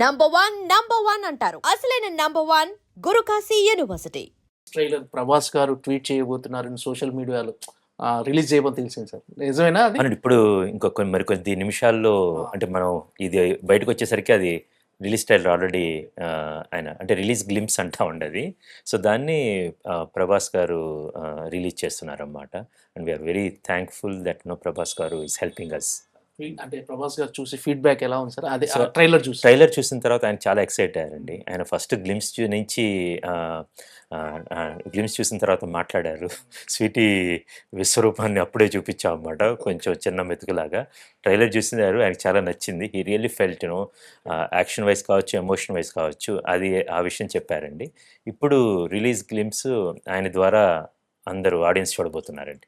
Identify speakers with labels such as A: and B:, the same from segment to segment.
A: Number one number one అంటారు. అసలైన number one Gurukashi university
B: trailer Prabhas గారు tweet చేయబోతున్నారని సోషల్ మీడియాలో రిలీజ్ చేయబోతే తెలిసింది సార్. నిజమేనా అది?
C: ఇప్పుడు ఇంకొక మరికొద్ది నిమిషాల్లో అంటే మనం ఇది బయటకు వచ్చేసరికి అది రిలీజ్ టైలర్ ఆల్రెడీ ఆయన అంటే రిలీజ్ గ్లిమ్స్ అంటా ఉండదు. సో దాన్ని ప్రభాస్ గారు release చేస్తున్నారన్నమాట. And we're very thankful that no Prabhas garu is helping అస్
B: అంటే ప్రభాస్ గారు చూసి ఫీడ్బ్యాక్ ఎలా ఉంది సార్? అదే ట్రైలర్ చూసి.
C: ట్రైలర్ చూసిన తర్వాత ఆయన చాలా ఎక్సైట్ అయ్యారండి. ఆయన ఫస్ట్ గ్లిమ్స్ నుంచి గ్లిమ్స్ చూసిన తర్వాత మాట్లాడారు. స్వీటీ విశ్వరూపాన్ని అప్పుడే చూపించాం అన్నమాట. కొంచెం చిన్న మెతుకులాగా. ట్రైలర్ చూసినారు. ఆయనకు చాలా నచ్చింది. ఈ really felt you know action wise కావచ్చు ఎమోషన్ వైజ్ కావచ్చు అది ఆ విషయం చెప్పారండి. ఇప్పుడు రిలీజ్ గ్లిమ్స్ ఆయన ద్వారా అందరూ ఆడియన్స్ చూడబోతున్నారండి.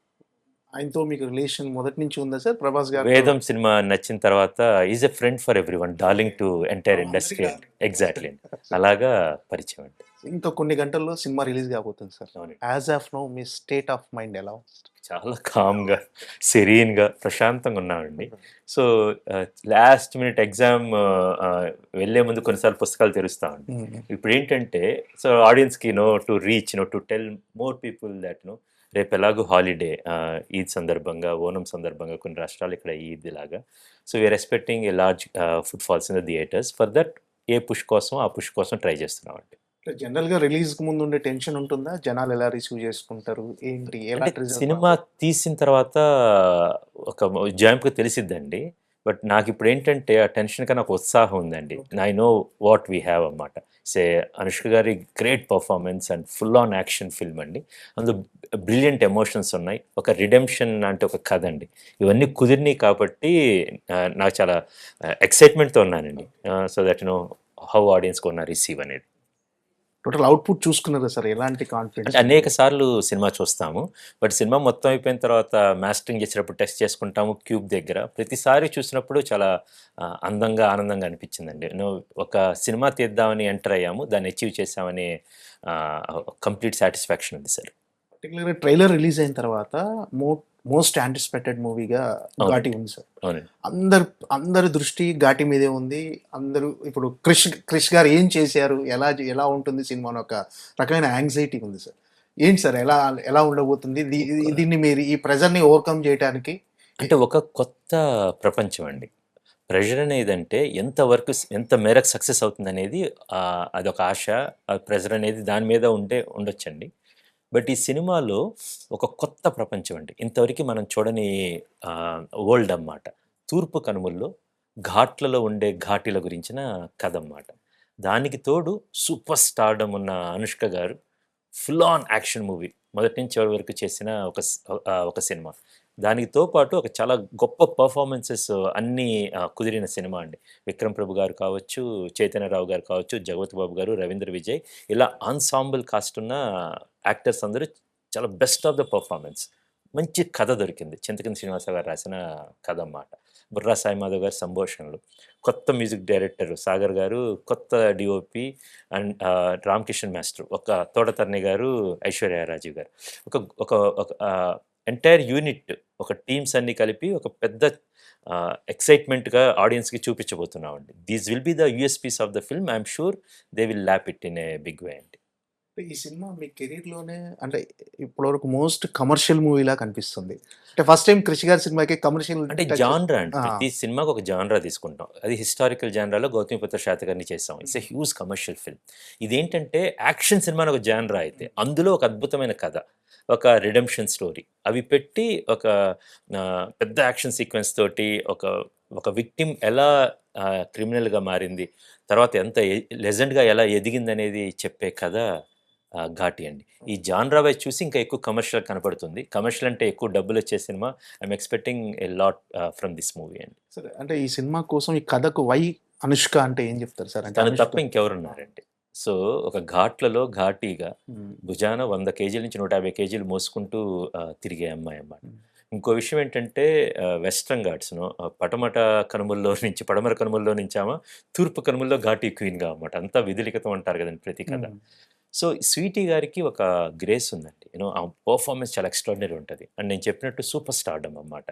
B: ఆయనతో మీకు రిలేషన్ మొదటి నుంచి ఉందా సార్? ప్రభాస్ గారు
C: వేదం సినిమా నచ్చిన తర్వాత is a friend for every one darling to entire industry exactly అలాగా పరిచయం అండి.
B: ఇంకా కొన్ని గంటల్లో సినిమా రిలీజ్ కాబోతుంది sir. As of no me state of mind ఎలా
C: చాలా కామ్గా సెరీన్గా ప్రశాంతంగా ఉన్నామండి. సో లాస్ట్ మినిట్ ఎగ్జామ్ వెళ్ళే ముందు కొన్నిసార్లు పుస్తకాలు తెరుస్తామండి ఇప్పుడు ఏంటంటే సో ఆడియన్స్కి no to reach no to tell more people that no రేపు ఎలాగో హాలిడే ఈద్ సందర్భంగా ఓనం సందర్భంగా కొన్ని రాష్ట్రాలు ఇక్కడ ఈద్ లాగా. So we're expecting a large footfalls in the theatres for that a push కోసం ఆ పుష్ కోసం ట్రై చేస్తున్నామండి
B: జనరల్గా రిలీజ్కు ముందు ఉండే టెన్షన్ ఉంటుందా? జనాలు ఎలా రిసీవ్ చేసుకుంటారు? ఏంటి? ఎలా
C: సినిమా తీసిన తర్వాత ఒక జాయింప్గా తెలిసిద్దండి. బట్ నాకు ఇప్పుడు ఏంటంటే ఆ టెన్షన్ కన్నా ఒక ఉత్సాహం ఉందండి. I know what we have అన్నమాట. Say Anushka garu great performance and full on action film అండి. అందులో బ్రిలియంట్ ఎమోషన్స్ ఉన్నాయి. ఒక రిడెంప్షన్ లాంటి ఒక కథ అండి. ఇవన్నీ కుదిరినాయి కాబట్టి నాకు చాలా ఎక్సైట్మెంట్తో ఉన్నానండి. So that no how audience కొన్న రిసీవ్ అనేది.
B: టోటల్ అవుట్పుట్ చూసుకున్నారా సార్ ఎలాంటి కాన్ఫిడెన్స్
C: అనేక సార్లు సినిమా చూస్తాము. బట్ సినిమా మొత్తం అయిపోయిన తర్వాత మాస్టరింగ్ చేసేటప్పుడు టెస్ట్ చేసుకుంటాము క్యూబ్ దగ్గర. ప్రతిసారి చూసినప్పుడు చాలా అందంగా ఆనందంగా అనిపించిందండి. ఒక సినిమా తీద్దామని ఎంటర్ అయ్యాము. దాన్ని అచీవ్ చేసామని కంప్లీట్ సాటిస్ఫాక్షన్ ఉంది సార్.
B: పర్టికులర్ ట్రైలర్ రిలీజ్ అయిన తర్వాత మో మోస్ట్ యాంటిసిపేటెడ్ మూవీగా. ఘాటి ఉంది సార్ అందరు అందరి దృష్టి ఘాటి మీదే ఉంది. అందరూ ఇప్పుడు క్రిష్ క్రిష్ గారు ఏం చేశారు? ఎలా ఎలా ఉంటుంది సినిమా అని ఒక రకమైన యాంగ్జైటీ ఉంది సార్ ఏంటి సార్ ఎలా ఎలా ఉండబోతుంది? దీన్ని మీరు ఈ ప్రెజర్ని ఓవర్కమ్ చేయడానికి
C: అంటే ఒక కొత్త ప్రపంచం అండి. ప్రెషర్ అనేదంటే ఎంత వర్క్ ఎంత మేరకు సక్సెస్ అవుతుంది అనేది అదొక ఆశ. ఆ ప్రెషర్ అనేది దాని మీద ఉంటే ఉండొచ్చండి. బట్ ఈ సినిమాలో ఒక కొత్త ప్రపంచం అండి. ఇంతవరకు మనం చూడని వరల్డ్ అన్నమాట. తూర్పు కనుమల్లో ఘాట్లలో ఉండే ఘాటీల గురించిన కథ అన్నమాట దానికి తోడు సూపర్ స్టార్డమ్ ఉన్న అనుష్క గారు ఫుల్ ఆన్ యాక్షన్ మూవీ. మొదటి నుంచి చివరి వరకు చేసిన ఒక ఒక సినిమా. దానితో పాటు ఒక చాలా గొప్ప పర్ఫార్మెన్సెస్ అన్నీ కుదిరిన సినిమా అండి. విక్రమ్ ప్రభు గారు కావచ్చు చైతన్యరావు గారు కావచ్చు జగవత్ బాబు గారు రవీంద్ర విజయ్ ఇలా ఆన్సాంబుల్ కాస్ట్ ఉన్న యాక్టర్స్ అందరూ చాలా బెస్ట్ ఆఫ్ ద పర్ఫార్మెన్స్ మంచి కథ దొరికింది. చింతకింద శ్రీనివాస గారు రాసిన కథ అన్నమాట. బుర్రా సాయి మాధవ్ గారి సంభాషణలు. కొత్త మ్యూజిక్ డైరెక్టర్ సాగర్ గారు కొత్త డిఓపి అండ్ రామ్కిషన్ మాస్టర్ ఒక తోటతరణి గారు ఐశ్వర్య రాజీవ్ గారు. ఒక ఒక ఒక ఎంటైర్ యూనిట్ ఒక టీమ్స్ అన్ని కలిపి ఒక పెద్ద ఎక్సైట్మెంట్గా ఆడియన్స్కి చూపించబోతున్నామండి. These will be the USPs of the film I'm sure they will lap it in a big way అండి.
B: ఈ సినిమా మీ కెరీర్లోనే అంటే ఇప్పటివరకు మోస్ట్ కమర్షియల్ మూవీలా కనిపిస్తుంది. అంటే ఫస్ట్ టైం క్రిష్ గారి సినిమాకి కమర్షియల్
C: అంటే జాన్రా అండి.
B: ఆ.
C: ప్రతి సినిమాకి ఒక జాన్రా తీసుకుంటాం. అది హిస్టారికల్ జాన్రాలో గౌతమిపుత్ర శాతకర్ని చేస్తాం it's a huge commercial film ఇదేంటంటే యాక్షన్ సినిమా ఒక జాన్రా అయితే అందులో ఒక అద్భుతమైన కథ ఒక రిడెంప్షన్ స్టోరీ అవి పెట్టి ఒక పెద్ద యాక్షన్ సీక్వెన్స్ తోటి ఒక ఒక విక్టిమ్ ఎలా క్రిమినల్గా మారింది తర్వాత ఎంత లెజెండ్గా ఎలా ఎదిగింది అనేది చెప్పే కథ ఘాటి అండి. ఈ జాన్రా వైజ్ చూసి ఇంకా ఎక్కువ కమర్షియల్ కనపడుతుంది. కమర్షియల్ అంటే ఎక్కువ డబ్బులు వచ్చే cinema. I'm expecting a lot from this movie అండి.
B: సరే అంటే ఈ సినిమా కోసం ఈ కథకు వై అనుష్క అంటే ఏం చెప్తారు సార్?
C: తను తప్ప ఇంకెవరున్నారండి. సో ఒక ఘాట్లలో ఘాటీగా. భుజాన వంద కేజీల నుంచి నూట యాభై కేజీలు మోసుకుంటూ తిరిగే అమ్మాయి అన్నమాట. ఇంకో విషయం ఏంటంటే వెస్ట్రన్ ఘాట్స్ను పటమట కనుమల్లో నుంచి పడమర కనుమల్లో నుంచి ఆమె తూర్పు కనుమల్లో ఘాటీ క్వీన్గా అన్నమాట. అంతా విధులికతం అంటారు కదండి ప్రతి కథ. సో స్వీటీ గారికి ఒక గ్రేస్ ఉందండి. యూనో ఆ పర్ఫార్మెన్స్ చాలా ఎక్స్ట్రాడినరీ ఉంటుంది. అండ్ నేను చెప్పినట్టు సూపర్ స్టార్డమ్ అన్నమాట.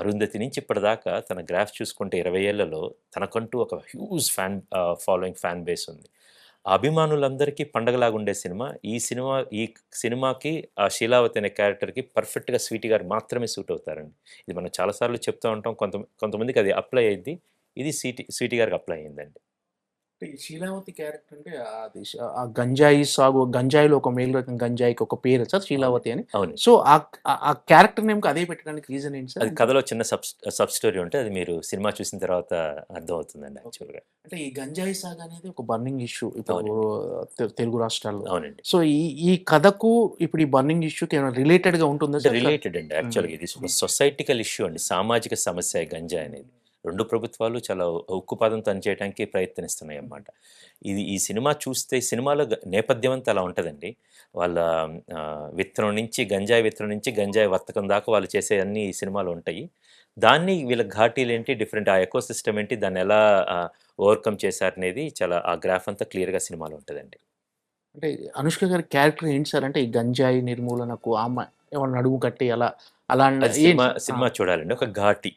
C: అరుంధతి నుంచి ఇప్పటిదాకా తన గ్రాఫ్ చూసుకుంటే ఇరవై ఏళ్ళలో తనకంటూ ఒక huge fan following fan base ఉంది. అభిమానులందరికీ పండగలాగా ఉండే సినిమా ఈ సినిమా ఈ సినిమాకి ఆ శీలావతి అనే క్యారెక్టర్కి పర్ఫెక్ట్గా స్వీటీ గారు మాత్రమే సూట్ అవుతారండి. ఇది మనం చాలాసార్లు చెప్తూ ఉంటాం. కొంత కొంతమందికి అది అప్లై అయింది ఇది సీటీ స్వీటీ గారికి అప్లై అయ్యిందండి.
B: అంటే ఈ శీలావతి క్యారెక్టర్ అంటే అది ఆ గంజాయి సాగు గంజాయిలో ఒక మేలు రకం గంజాయికి ఒక పేరు సార్ శీలావతి అని.
C: అవును.
B: సో ఆ క్యారెక్టర్ నేమ్కి అదే పెట్టడానికి రీజన్ ఏంటి సార్?
C: అది కథలో చిన్న సబ్ సబ్ స్టోరీ ఉంటే అది మీరు సినిమా చూసిన తర్వాత అర్థమవుతుందండి యాక్చువల్గా.
B: అంటే ఈ గంజాయి సాగు అనేది ఒక బర్నింగ్ ఇష్యూ ఇప్పుడు తెలుగు రాష్ట్రాల్లో.
C: అవునండి.
B: సో ఈ ఈ కథకు ఇప్పుడు ఈ బర్నింగ్ ఇష్యూకి ఏమైనా రిలేటెడ్గా ఉంటుందా
C: రిలేటెడ్ అండి యాక్చువల్గా ఇది సొసైటికల్ ఇష్యూ అండి. సామాజిక సమస్య గంజాయి అనేది. రెండు ప్రభుత్వాలు చాలా ఉక్కుపాదం పనిచేయడానికి ప్రయత్నిస్తున్నాయి అన్నమాట ఇది ఈ సినిమా చూస్తే సినిమాలో నేపథ్యం అంతా అలా ఉంటుందండి. వాళ్ళ విత్తనం నుంచి గంజాయి విత్తనం నుంచి గంజాయి వర్తకం దాకా వాళ్ళు చేసే అన్ని ఈ సినిమాలు ఉంటాయి. దాన్ని వీళ్ళ ఘాటీలు ఏంటి డిఫరెంట్ ఆ ఎకో సిస్టమ్ ఏంటి దాన్ని ఎలా ఓవర్కమ్ చేశారనేది చాలా ఆ గ్రాఫ్ అంతా క్లియర్గా సినిమాలో ఉంటుందండి.
B: అంటే అనుష్క గారి క్యారెక్టర్ ఏంటి సార్? అంటే ఈ గంజాయి నిర్మూలనకు ఆమె ఏమన్నా నడుము కట్టి అలా అలా
C: సినిమా? సినిమా చూడాలండి. ఒక ఘాటి.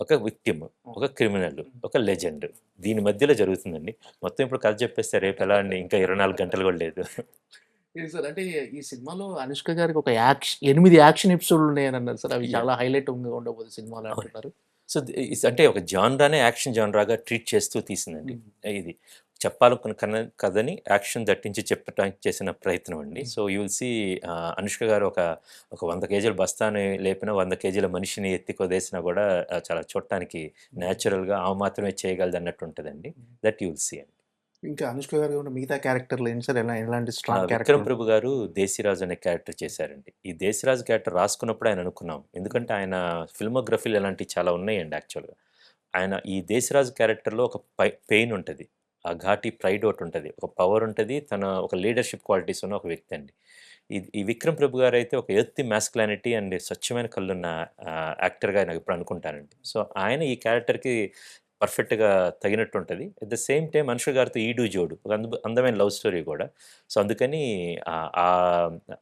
C: ఒక విక్టిమ్ ఒక క్రిమినల్ ఒక లెజెండ్. దీని మధ్యలో జరుగుతుందండి. మొత్తం ఇప్పుడు కథ చెప్పేస్తే రేపు ఎలా అండి? ఇంకా ఇరవై నాలుగు గంటలు కూడా లేదు.
B: సార్? అంటే ఈ సినిమాలో అనుష్క గారికి ఒక యాక్షన్ ఎనిమిది యాక్షన్ ఎపిసోడ్లు ఉన్నాయని అన్నారు సార్. అవి. చాలా హైలైట్ ఉండబోతుంది సినిమాలో. అంటున్నారు.
C: సో అంటే ఒక జాన్రానే యాక్షన్ జాన్రాగా ట్రీట్ చేస్తూ తీసిందండి. ఇది. చెప్పాలనుకున్న కన కథని యాక్షన్ దట్టించి చెప్పడానికి చేసిన ప్రయత్నం అండి. So you will see Anushka garu ఒక ఒక వంద కేజీల బస్తాని లేపిన వంద కేజీల మనిషిని ఎత్తి కొదేసినా కూడా చాలా చూడటానికి న్యాచురల్గా ఆ మాత్రమే చేయగలదు అన్నట్టు ఉంటుందండి. దట్ యూ విల్ సీ అండి.
B: ఇంకా అనుష్క గారు మిగతా క్యారెక్టర్లు ఏంటి సార్? ఎలా ఎలాంటి స్ట్రాంగ్
C: విక్రమ్ ప్రభు గారు దేశీరాజు అనే క్యారెక్టర్ చేశారండి. ఈ దేశీరాజు క్యారెక్టర్ రాసుకున్నప్పుడు ఆయన అనుకున్నాం. ఎందుకంటే ఆయన ఫిల్మోగ్రఫీలు అలాంటివి చాలా ఉన్నాయండి యాక్చువల్గా ఆయన ఈ దేశరాజు క్యారెక్టర్లో ఒక పై పెయిన్ ఉంటుంది. ఆ ఘాటి ప్రైడ్ ఒకటి ఉంటుంది. ఒక పవర్ ఉంటుంది తన ఒక లీడర్షిప్ క్వాలిటీస్ ఉన్న ఒక వ్యక్తి అండి. ఈ ఈ విక్రమ్ ప్రభు గారు అయితే ఒక ఎత్తి మ్యాస్కులానిటీ అండ్ స్వచ్ఛమైన కళ్ళున్న యాక్టర్గా నాకు ఇప్పుడు అనుకుంటానండి. సో ఆయన ఈ క్యారెక్టర్కి పర్ఫెక్ట్గా తగినట్టు ఉంటుంది అట్ ద సేమ్ టైం మనుషుల గారితో ఈడు జోడు ఒక అందమైన లవ్ స్టోరీ కూడా. సో అందుకని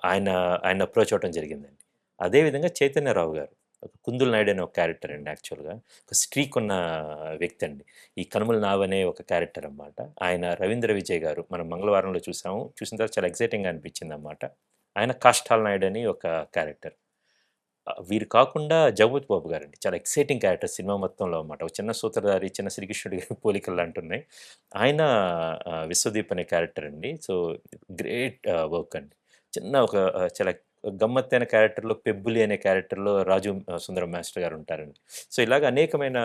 C: ఆయన ఆయన అప్రోచ్ అవ్వడం జరిగిందండి. అదేవిధంగా చైతన్యరావు గారు. కుందుల్ నాయుడు అనే ఒక క్యారెక్టర్ అండి యాక్చువల్గా ఒక స్ట్రీక్ ఉన్న వ్యక్తి అండి. ఈ కనుమల నావ్ అనే ఒక క్యారెక్టర్ అన్నమాట. ఆయన రవీంద్ర విజయ్ గారు మనం మంగళవారంలో చూసాము. చూసిన తర్వాత చాలా ఎక్సైటింగ్గా అనిపించింది అనమాట ఆయన కాష్టాల్ నాయుడు అని ఒక క్యారెక్టర్ వీరు కాకుండా జగపతి బాబు గారు అండి. చాలా ఎక్సైటింగ్ క్యారెక్టర్ సినిమా మొత్తంలో అనమాట ఒక చిన్న సూత్రధారి చిన్న శ్రీకృష్ణుడి గారి పోలికలు అంటున్నాయి. ఆయన విశ్వదీప్ అనే క్యారెక్టర్ అండి. సో గ్రేట్ వర్క్ అండి. చిన్న ఒక చాలా గమ్మత్తైన క్యారెక్టర్లో పెబ్బులి అనే క్యారెక్టర్లో రాజు సుందరం మాస్టర్ గారు ఉంటారండి. సో ఇలాగ అనేకమైన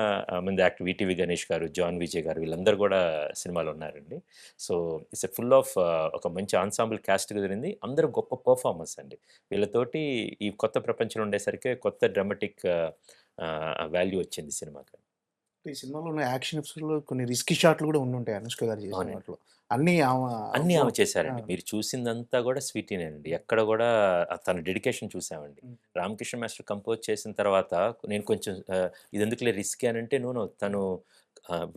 C: మంది యాక్టర్ విటివి గణేష్ గారు జాన్ విజయ్ గారు వీళ్ళందరూ కూడా సినిమాలో ఉన్నారండి. So it's a full of ఒక మంచి ఆన్సాంబుల్ క్యాస్ట్ కుదిరింది. అందరూ గొప్ప పర్ఫార్మెన్స్ అండి. వీళ్ళతోటి ఈ కొత్త ప్రపంచంలో ఉండేసరికి కొత్త డ్రామాటిక్ వాల్యూ వచ్చింది సినిమాకి.
B: ఈ సినిమాలో ఉన్న యాక్షన్ ఎపిసోడ్లో కొన్ని రిస్కీ షాట్లు కూడా ఉండి ఉంటాయి అనుష్క గారు చేసిన. వాటిలో అన్ని ఆమె
C: అన్నీ ఆమె చేశారండి. మీరు చూసిందంతా కూడా స్వీటీనేనండి ఎక్కడ కూడా తన డెడికేషన్ చూసామండి. రామకృష్ణ మాస్టర్ కంపోజ్ చేసిన తర్వాత నేను కొంచెం ఇది ఎందుకులే రిస్క్ అని అంటే నూనె తను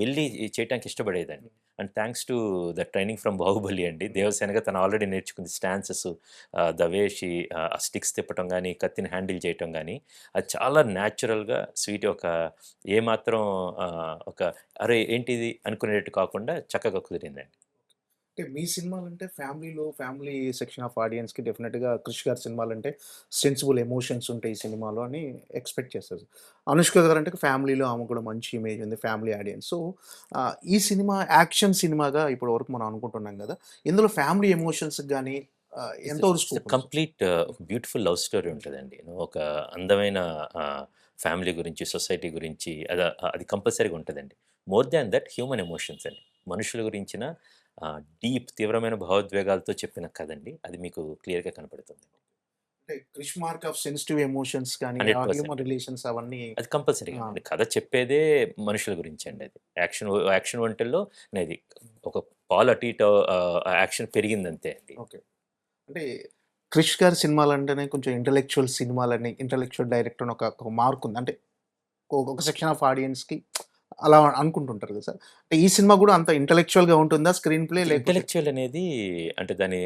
C: వెళ్ళి చేయడానికి ఇష్టపడేదండి and thanks to the training from Baahubali అండి. దేవసేనగా తను ఆల్రెడీ నేర్చుకుంది stances the way she uh sticks తిప్పటం కానీ కత్తిని హ్యాండిల్ చేయటం కానీ అది చాలా న్యాచురల్గా స్వీట్ ఒక ఏమాత్రం ఒక అరే ఏంటిది అనుకునేటట్టు కాకుండా చక్కగా కుదిరిందండి.
B: అంటే మీ సినిమాలు అంటే ఫ్యామిలీలో ఫ్యామిలీ సెక్షన్ ఆఫ్ ఆడియన్స్కి డెఫినెట్గా క్రిష్ గారి సినిమాలు అంటే సెన్సిబుల్ ఎమోషన్స్ ఉంటాయి ఈ సినిమాలో అని ఎక్స్పెక్ట్ చేస్తారు. అనుష్క గారు అంటే ఫ్యామిలీలో ఆమె కూడా మంచి ఇమేజ్ ఉంది ఫ్యామిలీ ఆడియన్స్. సో ఈ సినిమా యాక్షన్ సినిమాగా ఇప్పటి వరకు మనం అనుకుంటున్నాం కదా ఇందులో ఫ్యామిలీ ఎమోషన్స్ కానీ ఎంతో
C: కంప్లీట్ బ్యూటిఫుల్ లవ్ స్టోరీ ఉంటుందండి. ఒక అందమైన ఫ్యామిలీ గురించి సొసైటీ గురించి అది అది కంపల్సరీగా ఉంటుందండి. More than that human emotions అండి. మనుషుల గురించిన డీప్ తీవ్రమైన భావోద్వేగాలతో చెప్పిన కథండి. అది మీకు క్లియర్గా కనపడుతుంది.
B: అంటే Krish mark of sensitive emotions కానీ
C: 100%.
B: హ్యూమన్ రిలేషన్స్ అవన్నీ
C: అది. అండి. కథ చెప్పేదే మనుషుల గురించి అండి అది. యాక్షన్ యాక్షన్ వంటల్లో అనేది ఒక పాలు అటు ఇటు యాక్షన్ పెరిగిందంతే అండి.
B: ఓకే. అంటే క్రిష్ గారి సినిమాలు అంటేనే కొంచెం ఇంటలెక్చువల్ సినిమాలని ఇంటలెక్చువల్ డైరెక్టర్ ఒక ఒక మార్క్ ఉంది. అంటే ఒక సెక్షన్ ఆఫ్ ఆడియన్స్కి అలా అనుకుంటుంటారు కదా సార్. అంటే ఈ సినిమా కూడా అంత ఇంటలెక్చువల్గా ఉంటుందా? స్క్రీన్ ప్లే
C: ఇంటెలెక్చువల్ అనేది అంటే దాని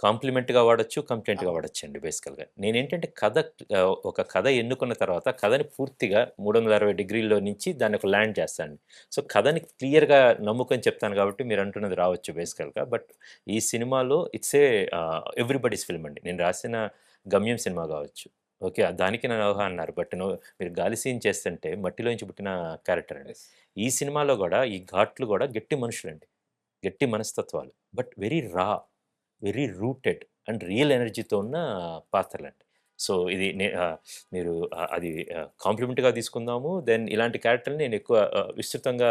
C: కాంప్లిమెంట్గా వాడచ్చు కంప్లైంట్గా వాడచ్చు అండి బేసికల్గా నేనేంటంటే కథ ఒక కథ ఎన్నుకున్న తర్వాత కథని పూర్తిగా మూడు వందల అరవై డిగ్రీల్లో నుంచి దాన్ని ఒక ల్యాండ్ చేస్తాను సో కథని క్లియర్గా నమ్ముకొని చెప్తాను కాబట్టి మీరు అంటున్నది రావచ్చు బేసికల్గా బట్ ఈ సినిమాలో ఇట్స్ ఏ ఎవ్రీబడీస్ ఫిల్మ్ అండి. నేను రాసిన గమ్యం సినిమా కావచ్చు. ఓకే. దానికి నా ఊహ అన్నారు. బట్ మీరు గాలి సీన్ చేస్తుంటే మట్టిలోంచి పుట్టిన క్యారెక్టర్ అండి. ఈ సినిమాలో కూడా ఈ ఘాట్లు కూడా గట్టి మనుషులండి. గట్టి మనస్తత్వాలు. But very raw very rooted and real ఎనర్జీతో ఉన్న పాత్రలండి. సో ఇది మీరు అది కాంప్లిమెంట్గా తీసుకుందాము. దెన్ ఇలాంటి క్యారెక్టర్ని నేను ఎక్కువ విస్తృతంగా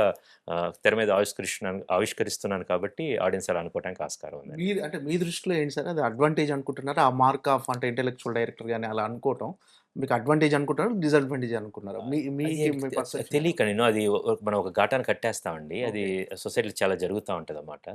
C: తెర మీద ఆవిష్కరిస్తున్నాను ఆవిష్కరిస్తున్నాను కాబట్టి ఆడియన్స్ అలా అనుకోవడానికి ఆస్కారం ఉంది
B: మీ అంటే మీ దృష్టిలో ఏంటి సార్? అది అడ్వాంటేజ్ అనుకుంటున్నారా? ఆ మార్క్ ఆఫ్ అంటే ఇంటెలెక్చువల్ డైరెక్టర్ కానీ అలా అనుకోవటం మీకు అడ్వాంటేజ్ అనుకుంటారా డిసడ్వాంటేజ్ అనుకున్నారా
C: తెలియక నేను. అది మనం ఒక ఘాటాన్ని కట్టేస్తామండి. అది సొసైటీలో చాలా జరుగుతూ ఉంటుంది అన్నమాట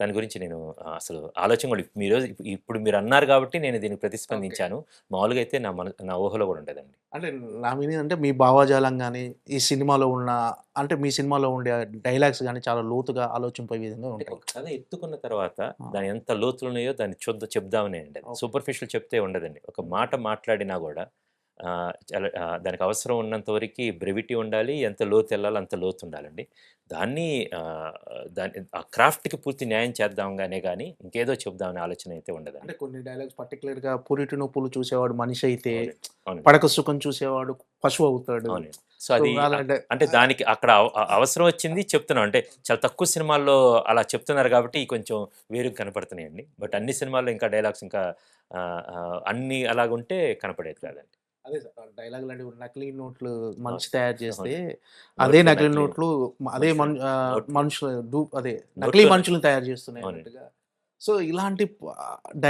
C: దాని గురించి నేను అసలు ఆలోచన కూడా మీరు ఇప్పుడు మీరు అన్నారు కాబట్టి నేను దీనికి ప్రతిస్పందించాను. మామూలుగా అయితే నా మన నా ఊహలో కూడా ఉండదండి.
B: అంటే నా మీనింగ్ అంటే మీ భావజాలం కానీ ఈ సినిమాలో ఉన్న అంటే మీ సినిమాలో ఉండే డైలాగ్స్ కానీ చాలా లోతుగా ఆలోచింపే విధంగా ఉంటాయి.
C: కథ ఎత్తుకున్న తర్వాత. దాని ఎంత లోతులు ఉన్నాయో దాన్ని చూద్దాం చెప్దామనే అండి. సూపర్ఫిషియల్ చెప్తే ఉండదండి. ఒక మాట మాట్లాడినా కూడా దానికి అవసరం ఉన్నంత వరకు బ్రెవిటీ ఉండాలి ఎంత లోతు వెళ్ళాలో అంత లోతు ఉండాలండి. దాన్ని ఆ, దాని ఆ క్రాఫ్ట్కి పూర్తి న్యాయం చేద్దాంగానే కానీ ఇంకేదో చెప్దామనే ఆలోచన అయితే ఉండదండి.
B: అంటే కొన్ని డైలాగ్స్ పర్టికులర్గా పురిటి నొప్పులు చూసేవాడు మనిషి అయితే. పడక సుఖం చూసేవాడు పశువు అవుతాడు.
C: సో అది అంటే దానికి అక్కడ అవసరం వచ్చింది చెప్తున్నాం. అంటే చాలా తక్కువ సినిమాల్లో అలా చెప్తున్నారు కాబట్టి కొంచెం వేరుగా కనపడుతున్నాయండి. బట్ అన్ని సినిమాల్లో ఇంకా డైలాగ్స్ ఇంకా అన్ని అలాగుంటే కనపడేది కాదండి.
B: అదే సార్ డైలాగ్ లాంటి నకిలీ నోట్లు మనిషి తయారు చేస్తే. అదే నకిలీ నోట్లు అదే
C: మనుషులు.
B: మనుషులు అదే నకిలీ మనుషులను తయారు చేస్తున్నాయి. అన్నట్టుగా సో ఇలాంటి